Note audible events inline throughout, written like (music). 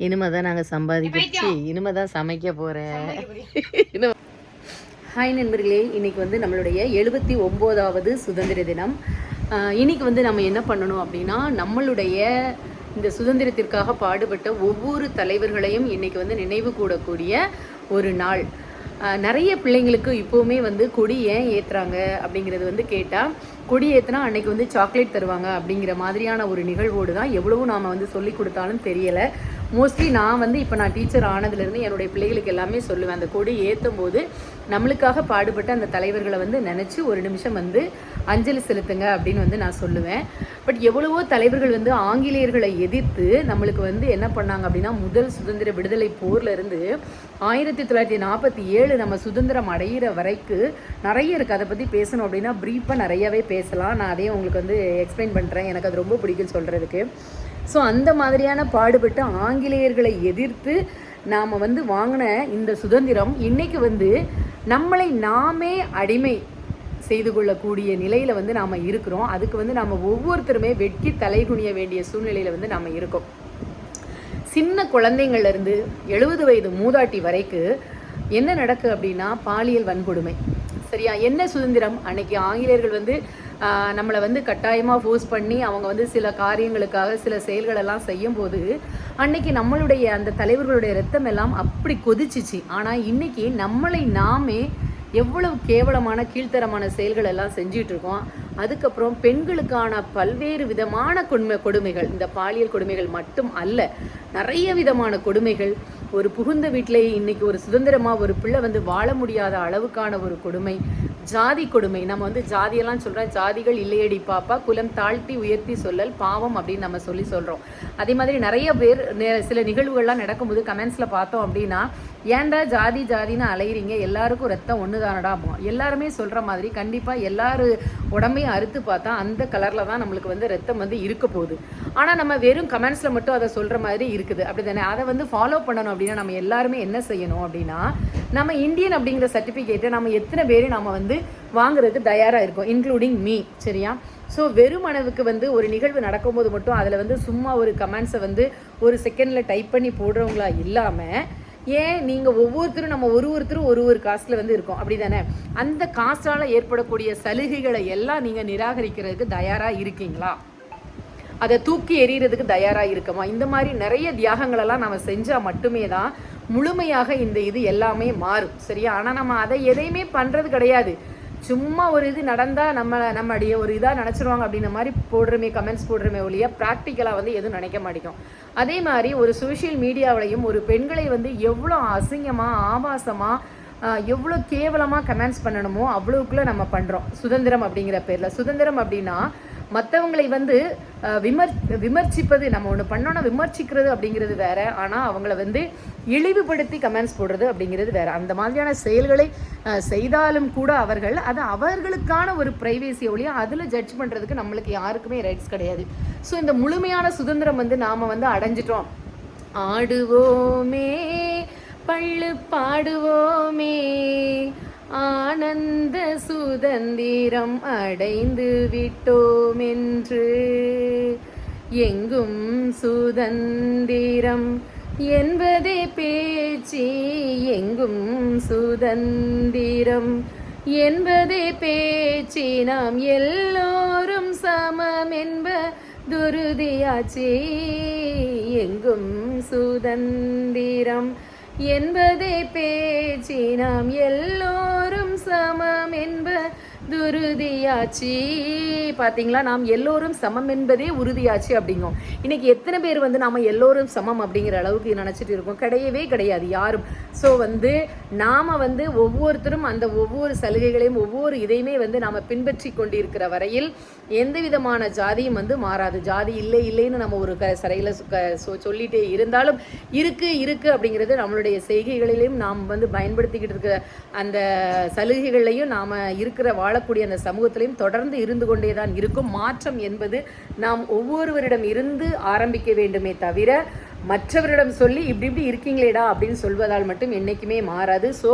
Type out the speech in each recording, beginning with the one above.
இனிமே தான் நாங்கள் சம்பாதிக்கிச்சு இனிமே தான் சமைக்க போகிறேன் ஹாய் (laughs) நண்பர்களே இன்னைக்கு வந்து நம்மளுடைய எழுபத்தி ஒம்போதாவது சுதந்திர தினம். ஆஹ் இன்னைக்கு வந்து நம்ம என்ன பண்ணணும் அப்படின்னா நம்மளுடைய இந்த சுதந்திரத்திற்காக பாடுபட்ட ஒவ்வொரு தலைவர்களையும் இன்னைக்கு வந்து நினைவு கூடக்கூடிய ஒரு நாள். நிறைய பிள்ளைங்களுக்கு இப்போவுமே வந்து கொடி ஏன் ஏற்றுறாங்க அப்படிங்கிறது வந்து கேட்டால் கொடி ஏற்றுனா அன்னைக்கு வந்து சாக்லேட் தருவாங்க அப்படிங்கிற மாதிரியான ஒரு நிகழ்வோடு தான் எவ்வளவு நாம் வந்து சொல்லி கொடுத்தாலும் தெரியலை. மோஸ்ட்லி நான் வந்து இப்போ நான் டீச்சர் ஆனதுலேருந்து என்னுடைய பிள்ளைகளுக்கு எல்லாமே சொல்லுவேன். அந்த கொடி ஏற்றும் போது நம்மளுக்காக பாடுபட்ட அந்த தலைவர்களை வந்து நினச்சி ஒரு நிமிஷம் வந்து அஞ்சலி செலுத்துங்க அப்படின்னு வந்து நான் சொல்லுவேன். பட் எவ்வளவோ தலைவர்கள் வந்து ஆங்கிலேயர்களை எதிர்த்து நம்மளுக்கு வந்து என்ன பண்ணாங்க அப்படின்னா முதல் சுதந்திர விடுதலை போர்லேருந்து ஆயிரத்தி தொள்ளாயிரத்தி நாற்பத்தி ஏழு நம்ம சுதந்திரம் அடையிற வரைக்கும் நிறைய இருக்குது அதை பற்றி பேசணும் அப்படின்னா ப்ரீஃபாக நிறையவே பேசலாம். நான் அதையும் உங்களுக்கு வந்து எக்ஸ்பிளைன் பண்ணுறேன் எனக்கு அது ரொம்ப பிடிக்கும் சொல்கிறதுக்கு ஸோ அந்த மாதிரியான பாடுபட்டு ஆங்கிலேயர்களை எதிர்த்து நாம் வந்து வாங்கின இந்த சுதந்திரம் இன்னைக்கு வந்து நம்மளை நாமே அடிமை செய்து கொள்ளக்கூடிய நிலையில் வந்து நாம் இருக்கிறோம். அதுக்கு வந்து நாம் ஒவ்வொருத்தருமே வெட்கி தலைகுனிய வேண்டிய சூழ்நிலையில் வந்து நாம் இருக்கோம். சின்ன குழந்தைங்கள்ல இருந்து எழுபது வயது மூதாட்டி வரைக்கு என்ன நடக்கு அப்படின்னா பாலியல் வன்கொடுமை. சரியா? என்ன சுதந்திரம்? அன்னைக்கு ஆங்கிலேயர்கள் வந்து நம்மளை வந்து கட்டாயமாக ஃபோர்ஸ் பண்ணி அவங்க வந்து சில காரியங்களுக்காக சில செயல்களெல்லாம் செய்யும்போது அன்னைக்கு நம்மளுடைய அந்த தலைவர்களுடைய ரத்தம் எல்லாம் அப்படி கொதிச்சிச்சு. ஆனால் இன்னைக்கு நம்மளை நாமே எவ்வளவு கேவலமான கீழ்த்தரமான செயல்கள் எல்லாம் செஞ்சிட்டு இருக்கோம் அதுக்கப்புறம் பெண்களுக்கான பல்வேறு விதமான கொடுமை கொடுமைகள் இந்த பாலியல் கொடுமைகள் மட்டும் அல்ல நிறைய விதமான கொடுமைகள். ஒரு புகுந்த வீட்டிலேயே இன்னைக்கு ஒரு சுதந்திரமா ஒரு பிள்ளை வந்து வாழ முடியாத அளவுக்கான ஒரு கொடுமை. ஜாதி கொடுமை. நம்ம வந்து ஜாதியெல்லாம் சொல்கிறோம் ஜாதிகள் இல்லையடி பாப்பா குலம் தாழ்த்தி உயர்த்தி சொல்லல் பாவம் அப்படின்னு நம்ம சொல்லி சொல்கிறோம் அதே மாதிரி நிறைய பேர் நெ- சில நிகழ்வுகள்லாம் நடக்கும்போது கமெண்ட்ஸில் பார்த்தோம் அப்படின்னா ஏன்டா ஜாதி ஜாதின்னு அலையிறீங்க? எல்லாருக்கும் ரத்தம் ஒண்ணுதானடா? எல்லாருமே சொல்கிற மாதிரி கண்டிப்பாக எல்லாரு உடம்பையும் அறுத்து பார்த்தா அந்த கலரில் தான் நம்மளுக்கு வந்து ரத்தம் வந்து இருக்க போகுது. ஆனால் நம்ம வெறும் கமெண்ட்ஸில் மட்டும் அதை சொல்கிற மாதிரி இருக்குது. அப்படி தானே அதை வந்து ஃபாலோ பண்ணணும் அப்படின்னா நம்ம எல்லாருமே என்ன செய்யணும் அப்படின்னா நம்ம இந்தியன் அப்படிங்கிற சர்டிஃபிகேட்டை நம்ம எத்தனை பேர் நம்ம வந்து வாங்குறதுக்கு தயாராக இருக்கோம் இன்க்ளூடிங் மீ சரியா? ஸோ வெறும் வந்து ஒரு நிகழ்வு நடக்கும்போது மட்டும் அதில் வந்து சும்மா ஒரு கமெண்ட்ஸை வந்து ஒரு செகண்டில் டைப் பண்ணி போடுறவங்களா இல்லாமல் ஏன் நீங்கள் ஒவ்வொருத்தரும் நம்ம ஒரு ஒருத்தரும் ஒரு ஒரு காஸ்ட்டில் வந்து இருக்கோம்? அப்படி தானே அந்த காஸ்டால் ஏற்படக்கூடிய சலுகைகளை எல்லாம் நீங்கள் நிராகரிக்கிறதுக்கு தயாராக இருக்கீங்களா? அதை தூக்கி எறிகிறதுக்கு தயாராக இருக்கமா? இந்த மாதிரி நிறைய தியாகங்களெல்லாம் நம்ம செஞ்சால் மட்டுமே தான் முழுமையாக இந்த இது எல்லாமே மாறும். சரியா? ஆனால் நம்ம அதை எதையுமே பண்ணுறது கிடையாது. சும்மா ஒரு இது நடந்தால் நம்ம நம்மளுடைய ஒரு இதாக நினச்சிருவாங்க அப்படின்ற மாதிரி போடுறமே கமெண்ட்ஸ் போடுறமே ஒழிய ப்ராக்டிக்கலாக வந்து எதுவும் நினைக்க மாட்டேங்கும் அதே மாதிரி ஒரு சோஷியல் மீடியாவிலையும் ஒரு பெண்களை வந்து எவ்வளோ அசிங்கமாக ஆபாசமாக எவ்வளோ கேவலமாக கமெண்ட்ஸ் பண்ணணுமோ அவ்வளோக்குள்ளே நம்ம பண்ணுறோம் சுதந்திரம் அப்படிங்கிற பேரில். சுதந்திரம் அப்படின்னா மற்றவங்களை வந்து விமர் விமர்சிப்பது நம்ம ஒன்று பண்ணோன்னா விமர்சிக்கிறது அப்படிங்கிறது வேற. ஆனால் அவங்கள வந்து இழிவுபடுத்தி கமெண்ட்ஸ் போடுறது அப்படிங்கிறது வேற. அந்த மாதிரியான செயல்களை செய்தாலும் கூட அவர்கள் அது அவர்களுக்கான ஒரு ப்ரைவேசி ஒழிய அதில் ஜட்ஜ் பண்ணுறதுக்கு நம்மளுக்கு யாருக்குமே ரைட்ஸ் கிடையாது. ஸோ இந்த முழுமையான சுதந்திரம் வந்து நாம் வந்து அடைஞ்சிட்டோம். ஆடுவோமே பள்ளு பாடுவோமே ஆனந்த சுதந்திரம் அடைந்து விட்டோம் என்று எங்கும் சுதந்திரம் என்பதே பேச்சு. எங்கும் சுதந்திரம் என்பதே பேச்சு. நாம் எல்லோரும் சமம் என்ப துருதியாச்சே. எங்கும் சுதந்திரம் என்பதே பேச்சு நாம் எல்லோரும் சமம் என்ப துருதியாச்சி. பார்த்தீங்களா நாம் எல்லோரும் சமம் என்பதே உறுதியாச்சு அப்படிங்கும். இன்னைக்கு எத்தனை பேர் வந்து நாம் எல்லோரும் சமம் அப்படிங்கிற அளவுக்கு நினச்சிட்டு இருக்கோம்? கிடையவே கிடையாது யாரும். ஸோ வந்து நாம் வந்து ஒவ்வொருத்தரும் அந்த ஒவ்வொரு சலுகைகளையும் ஒவ்வொரு இதையுமே வந்து நாம் பின்பற்றி கொண்டிருக்கிற வரையில் எந்த விதமான ஜாதியும் வந்து மாறாது. ஜாதி இல்லை இல்லைன்னு நம்ம ஒரு க சிறையில் சொல்லிட்டே இருந்தாலும் இருக்குது இருக்குது அப்படிங்கிறது நம்மளுடைய செய்கைகளிலையும் நாம் வந்து பயன்படுத்திக்கிட்டு இருக்கிற அந்த சலுகைகளையும் நாம் இருக்கிற வாழக்கூடிய அந்த சமூகத்திலையும் தொடர்ந்து இருந்து கொண்டே தான் இருக்கும். மாற்றம் என்பது நாம் ஒவ்வொருவரிடம் இருந்து ஆரம்பிக்க வேண்டுமே தவிர மற்றவரிடம் சொல்லி இப்படி இப்படி இருக்கீங்களேடா அப்படின்னு சொல்வதால் மட்டும் என்றைக்குமே மாறாது. ஸோ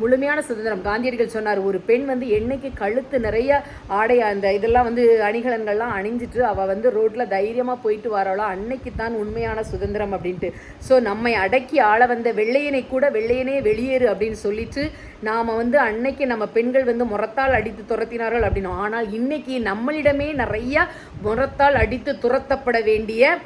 முழுமையான சுதந்திரம். காந்தியடிகள் சொன்னார் ஒரு பெண் வந்து என்னைக்கு கழுத்து நிறைய ஆடை அந்த இதெல்லாம் வந்து அணிகலன்கள்லாம் அணிஞ்சிட்டு அவள் வந்து ரோட்டில் தைரியமாக போயிட்டு வராளோ? அன்னைக்கு தான் உண்மையான சுதந்திரம் அப்படின்ட்டு. ஸோ நம்மை அடக்கி ஆள வந்த வெள்ளையனை கூட வெள்ளையனே வெளியேறு அப்படின்னு சொல்லிட்டு நாம் வந்து அன்னைக்கு நம்ம பெண்கள் வந்து முறத்தால் அடித்து துரத்தினார்கள் அப்படின்னு. ஆனால் இன்னைக்கு நம்மளிடமே நிறைய முறத்தால் அடித்து துரத்தப்பட வேண்டிய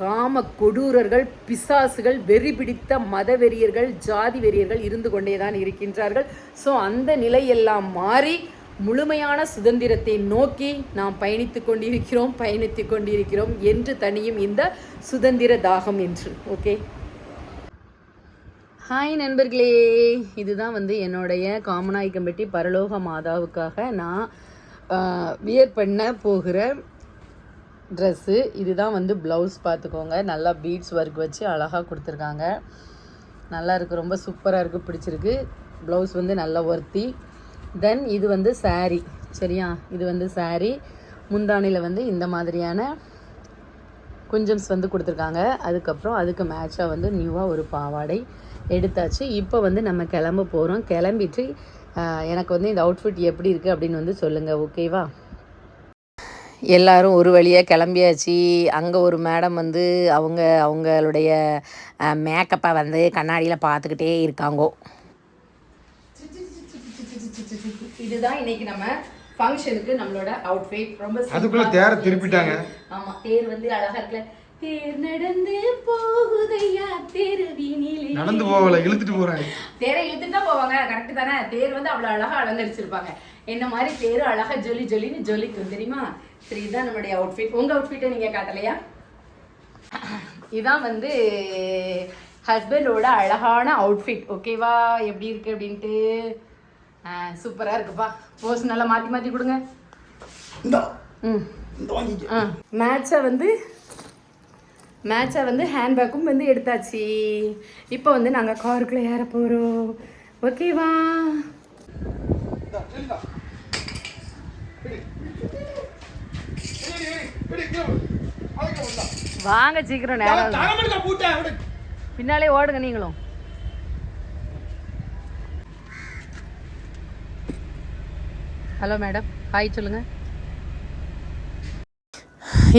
காம கொடூரர்கள் பிசாசுகள் வெறி பிடித்த மதவெறியர்கள் ஜாதி வெறியர்கள் இருந்து கொண்டேதான் இருக்கின்றார்கள். ஸோ அந்த நிலையெல்லாம் மாறி முழுமையான சுதந்திரத்தை நோக்கி நாம் பயணித்து கொண்டிருக்கிறோம் பயணித்து கொண்டிருக்கிறோம் என்று தனியும் இந்த சுதந்திர தாகம் என்று. ஓகே? ஹாய் நண்பர்களே. இதுதான் வந்து என்னுடைய காமநாயக்கம்பட்டி பரலோக மாதாவுக்காக நான் வியர் பண்ண போகிற ட்ரெஸ்ஸு இதுதான் வந்து ப்ளவுஸ் பார்த்துக்கோங்க. நல்லா பீட்ஸ் ஒர்க் வச்சு அழகாக கொடுத்துருக்காங்க. நல்லா இருக்குது ரொம்ப சூப்பராக இருக்குது பிடிச்சிருக்கு. ப்ளவுஸ் வந்து நல்லா ஒர்த்தி தென் இது வந்து saree சரியா? இது வந்து saree. முந்தானியில் வந்து இந்த மாதிரியான குஞ்சம்ஸ் வந்து கொடுத்துருக்காங்க. அதுக்கப்புறம் அதுக்கு மேட்சாக வந்து நியூவாக ஒரு பாவாடை எடுத்தாச்சு. இப்போ வந்து நம்ம கிளம்ப போகிறோம் கிளம்பிட்டு எனக்கு வந்து இந்த அவுட்ஃபிட் எப்படி இருக்குது அப்படின்னு வந்து சொல்லுங்கள் ஓகேவா எல்லாரும் ஒரு வழியாக கிளம்பியாச்சு. அங்கே ஒரு மேடம் வந்து அவங்க அவங்களுடைய மேக்கப்பை வந்து கண்ணாடியில் பார்த்துக்கிட்டே இருக்காங்கோ. இதுதான் இன்னைக்கு நம்ம ஃபங்க்ஷனுக்கு நம்மளோட அவுட்ஃபிட் ரொம்ப அதுக்குள்ள தேரை திருப்பிட்டாங்க. ஆமா தேர் வந்து அழகா இருக்குல்ல. தேர் நடந்து போகுதையா? தெருவினிலே. நடந்து போகல இழுத்துட்டு போறாங்க தேரை இழுத்துட்டு தான் போவாங்க. கரெக்ட் தானே? தேர் வந்து அவ்வளோ அழகா அலங்கரிச்சிருப்பாங்க. என்ன மாதிரி தேர் அழகா ஜொலி ஜொலின்னு ஜொலிக்கும் தெரியுமா? சரி இதுதான் நம்மளுடைய அவுட்ஃபிட் உங்க அவுட்ஃபிட்டை நீங்க காட்டலையா? இதான் வந்து ஹஸ்பண்டோட அழகான அவுட்ஃபிட் ஓகேவா எப்படி இருக்கு அப்படின்ட்டு? சூப்பரா இருக்குப்பா. போஸ் நல்லா மாத்தி மாத்தி கொடுங்க. மேட்சை வந்து மேட்சை வந்து ஹேண்ட்பேக்கும் வந்து எடுத்தாச்சு. இப்போ வந்து நாங்கள் காருக்குள்ளே ஏற போகிறோம் ஓகேவா வாங்க சீக்கிரம் நேரம். பின்னாலே ஓடுங்க நீங்களும். Hello madam. ஹாய் சொல்லுங்கள்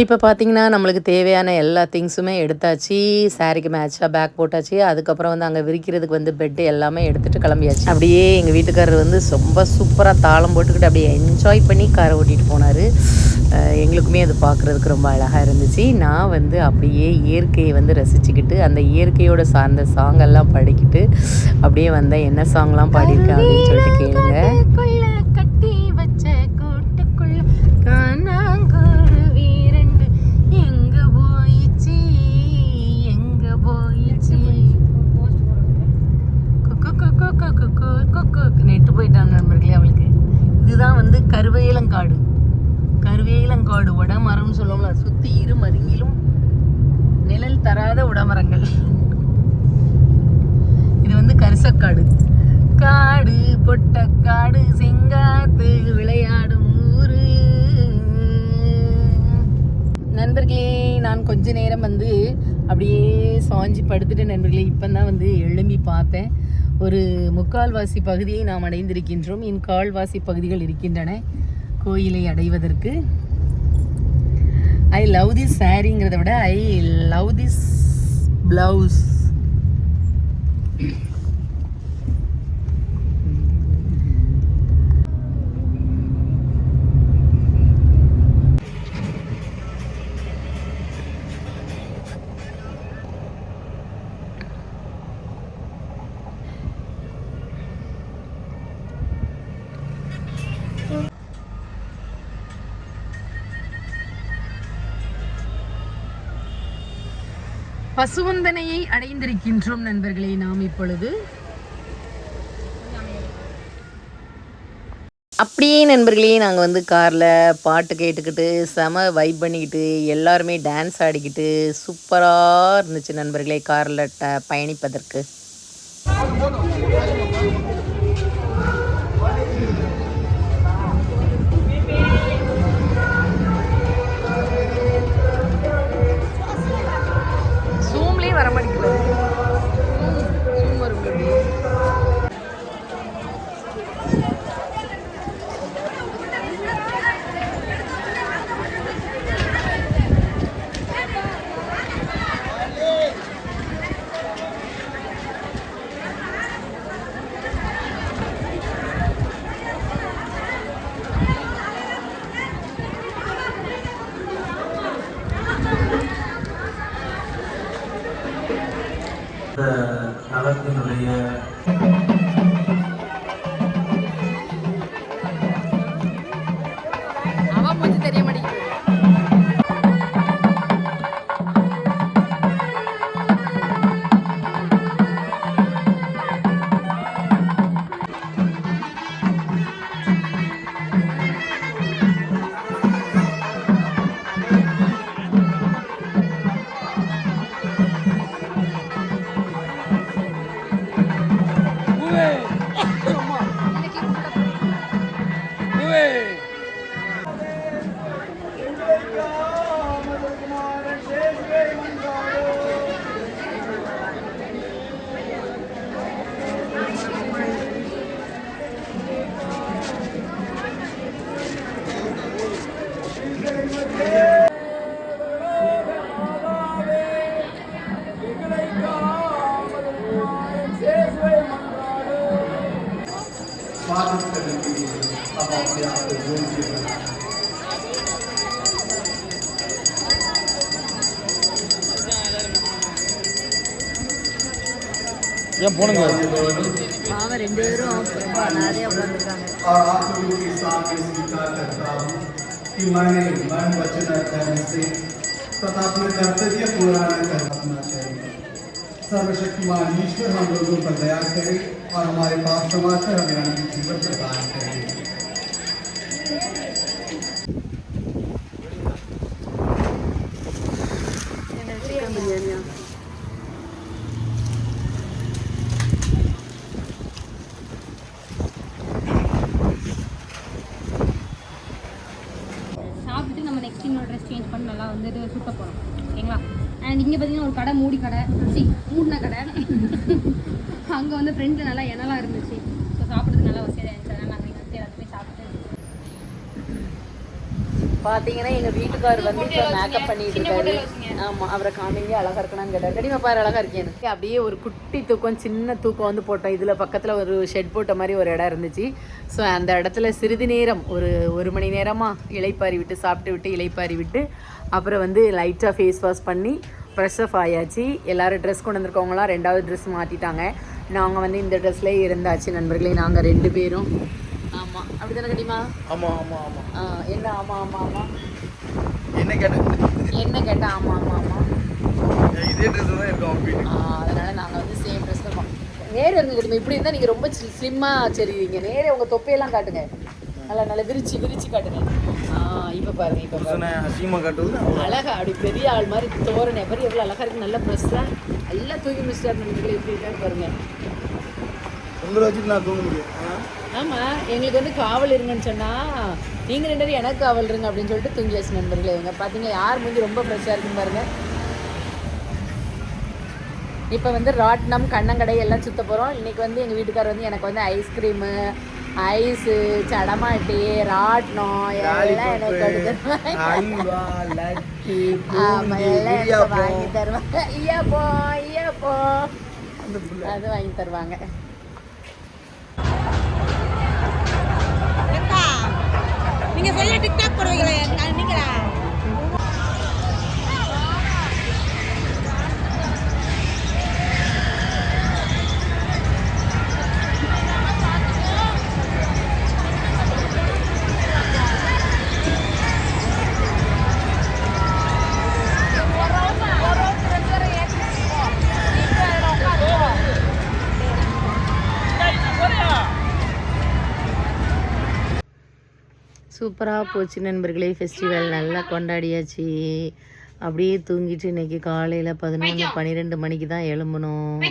இப்போ பார்த்தீங்கன்னா நம்மளுக்கு தேவையான எல்லா திங்ஸுமே எடுத்தாச்சு. சாரிக்கு மேட்சாக பேக் போட்டாச்சு. அதுக்கப்புறம் வந்து அங்கே விரிக்கிறதுக்கு வந்து பெட்டு எல்லாமே எடுத்துகிட்டு கிளம்பியாச்சு. அப்படியே எங்கள் வீட்டுக்காரர் வந்து ரொம்ப சூப்பராக தாளம் போட்டுக்கிட்டு அப்படியே என்ஜாய் பண்ணி காரை ஓட்டிகிட்டு போனார். எங்களுக்குமே அது பார்க்குறதுக்கு ரொம்ப அழகாக இருந்துச்சு. நான் வந்து அப்படியே இயற்கையை வந்து ரசிச்சுக்கிட்டு அந்த இயற்கையோட சார்ந்த சாங்கெல்லாம் படிக்கிட்டு அப்படியே வந்தேன். என்ன சாங்லாம் பாடியிருக்கேன் அப்படின்னு சொல்லிட்டு கேளுங்க. அப்படியே சாஞ்சி படுத்துட்டு நண்பர்களே. இப்போ தான் வந்து எழும்பி பார்த்தேன். ஒரு முக்கால்வாசி பகுதியை நாம் அடைந்திருக்கின்றோம். இன் கால்வாசி பகுதிகள் இருக்கின்றன கோயிலை அடைவதற்கு. ஐ லவ் திஸ் சாரிங்கிறத விட ஐ லவ் திஸ் ப்ளவுஸ் பசுவந்தனையை அடைந்திருக்கின்றோம் நண்பர்களே நாம் இப்பொழுது. அப்படியே நண்பர்களே நாங்கள் வந்து காரில் பாட்டு கேட்டுக்கிட்டு செம வைப் பண்ணிக்கிட்டு எல்லாருமே டான்ஸ் ஆடிக்கிட்டு சூப்பராக இருந்துச்சு நண்பர்களே காரில் ட பயணிப்பதற்கு. நகரத்தினுடைய ஏன் போனுங்க அவன் ரெண்டு பேரும் ரொம்ப அனாதையா உட்காந்துருக்காங்க और आप लोगों के सामने स्वीकार करता हूँ कि मैंने मन वचन और कर्म से तथा अपने कर्तव्य पूरा न कर अपना चाहिए सर्वशक्तिमान ईश्वर हम लोगों पर दया करे और हमारे पाप क्षमा कर हमें अनंत जीवन प्रदान करे வந்துட்டு சுத்த போகிறோம் ஓகேங்களா? அண்ட் இங்கே பார்த்தீங்கன்னா ஒரு கடை மூடி கடை. சி மூடின கடை. அங்கே வந்து ஃப்ரெண்டில் நல்லா எண்ணெலாம் இருந்துச்சு. ஸோ சாப்பிட்றதுக்கு நல்லா வசதியாக இருந்துச்சு. அதனால் நாங்கள் இங்கே வந்து எல்லாத்தையுமே சாப்பிட்டு பாத்தீங்கன்னா எங்க வீட்டுக்கார் வந்து இப்போ மேக்கப் பண்ணிட்டு இருக்காரு. ஆமா அவரை காமிங்க அழகா இருக்கணும்னு கேட்டார். கடிமா பாரு அழகா இருக்கேன்னு. அப்படியே ஒரு குட்டி தூக்கம் சின்ன தூக்கம் வந்து போட்டோம். இதுல பக்கத்துல ஒரு ஷெட் போட்ட மாதிரி ஒரு இடம் இருந்துச்சு. ஸோ அந்த இடத்துல சிறிது நேரம் ஒரு ஒரு மணி நேரமா இளைப்பாரி விட்டு சாப்பிட்டு விட்டு இளைப்பாரி விட்டு அப்புறம் வந்து லைட்டாக ஃபேஸ் வாஷ் பண்ணி ஃப்ரெஷ் அப் ஆயாச்சு. எல்லாரும் ட்ரெஸ் கொண்டு வந்திருக்கவங்களாம் ரெண்டாவது ட்ரெஸ் மாற்றிட்டாங்க நாங்கள் வந்து இந்த ட்ரெஸ்லேயே இருந்தாச்சு நண்பர்களே. நாங்கள் ரெண்டு பேரும். ஆமாம் அப்படி தானே கடிமா ஆமா ஆமா ஆமா. ஆ, என்ன? ஆமா ஆமா ஆமா. என்ன கேட்டேன்? என்ன கேட்டா? ஆமா ஆமா ஆமா. இதே ட்ரெஸ் தான் இருக்கும் அதனால நாங்க வந்து சேம் ட்ரெஸ் இருக்கோம் நேரு இருங்க தெரியுமா இப்படி இருந்தா நீங்க ரொம்ப ஸ்லிம்மா சரிவீங்க நேரே உங்க தொப்பையெல்லாம் காட்டுங்க. நல்லா நல்லா விரிச்சு விரிச்சு காட்டுங்க ஆ இப்ப பாருங்க இப்ப பாருங்க. அழகா அப்படி பெரிய ஆள் மாதிரி தோரணை பாரு எவ்வளவு அழகா இருக்கு நல்ல ப்ரெஸ்ஸா எல்லாம் தூக்கி மிஸ்டர் நினைக்கிறேன் எப்படி இருக்காரு பாருங்க. உங்களை வச்சுட்டு நான் தூங்க முடியும் ஆ? ஆமா எங்களுக்கு வந்து காவல் இருங்கன்னு சொன்னா நீங்க ரெண்டு பேரும் எனக்கு காவல் இருங்க அப்படின்னு சொல்லிட்டு தூங்கியாச்சு நண்பர்களே. இவங்க பாத்தீங்களா யார் மூஞ்சி ரொம்ப ஃப்ரெஷ்ஷாக இருக்குன்னு பாருங்க. இப்போ வந்து ராட்னம் கண்ணங்கடை எல்லாம் சுத்த போகிறோம் இன்னைக்கு வந்து எங்கள் வீட்டுக்கார் வந்து எனக்கு வந்து ஐஸ்கிரீமு ஐஸு சடமாட்டி ராட்னம் எல்லாம் எனக்கு எடுத்து அல்வா, லட்டு, ஆமாம் எல்லாம் எனக்கு. வாங்கி தருவாங்க. ஐயாப்போ ஐயாப்போ அது வாங்கி தருவாங்க. நீங்க சொல்ல டிக்டாக் போடுவீங்களே சூப்பராக போச்சு நண்பர்களே ஃபெஸ்டிவல் நல்லா கொண்டாடியாச்சு. அப்படியே தூங்கிட்டு இன்னைக்கு காலையில் பதினொன்று பன்னிரெண்டு மணிக்கு தான் எழும்பணும்.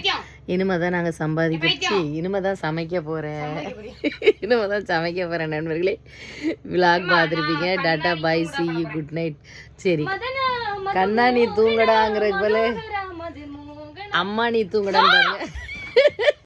இனிமே தான் நாங்கள் சம்பாதிக்கச்சு இனிமே தான் சமைக்க போகிறேன் (laughs) இனிமே தான் சமைக்க போகிறேன் நண்பர்களே. விலாக் பார்த்துருப்பீங்க. Tata bye see good night சரி. கண்ணா நீ தூங்கடாங்கிறது போல அம்மா நீ தூங்குடான்னு பாருங்க. (laughs)